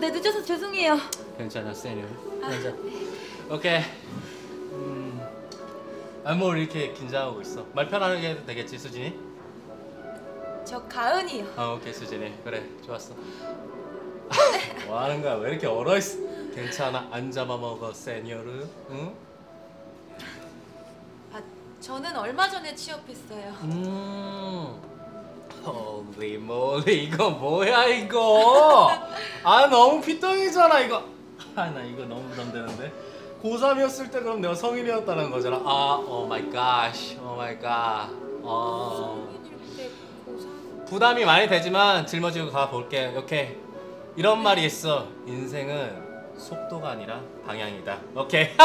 네 늦어서 죄송해요. 괜찮아 세뇨 괜찮아. 오케이. 음, 아뭐 이렇게 긴장하고 있어? 말 편하게 해도 되겠지 수진이? 저 가은이요. 아 오케이 수진이. 그래 좋았어. 뭐 하는 거야? 왜 이렇게 얼어 있어? 괜찮아. 안 잡아 먹어 세뇨르 응? 아 저는 얼마 전에 취업했어요. 음 홀리 몰리 이거 뭐야 이거? 아 너무 피똥이잖아 이거. 아 나 이거 너무 부담되는데. 고3이었을 때 그럼 내가 성인이었다는 거잖아. 아오 마이 갓오 마이 갓 어. 성인일 때 고3 부담이 많이 되지만 짊어지고 가볼게. 오케이. 이런 말이 있어. 인생은 속도가 아니라 방향이다. 오케이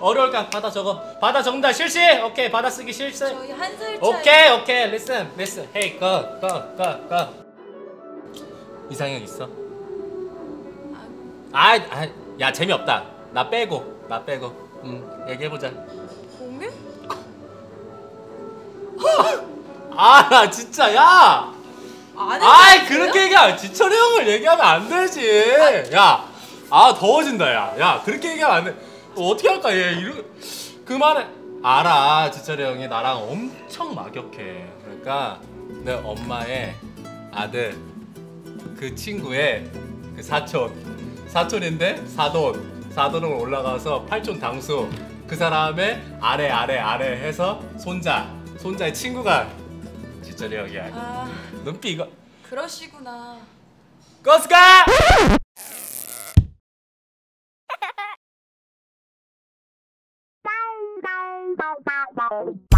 어려울까 받아 적어. 받아 적는다. 실시! 오케이. 받아 쓰기 실시. 저희 한살 차이. 오케이 오케이. Go go go go. 이상형 있어? 아, 아 야 재미없다. 나 빼고 나 빼고. 음 얘기해보자. 공유? 아 진짜 야! 안 아이? 그렇게 얘기하면 지철이 형을 얘기하면 안 되지. 야 아 더워진다 야야 그렇게 얘기하면 안돼 어떻게 할까? 얘 이러 그만해. 알아 지철이 형이 나랑 엄청 막역해. 그러니까 내 엄마의 아들 그 친구의 그 사촌 사촌인데 사돈 사돈으로 올라가서 팔촌 당수 그 사람의 아래 아래 아래 해서 손자 손자의 친구가 지철이 형이야. 아. 눈빛 이거. 그러시구나. 거스가 bow bow bow. bow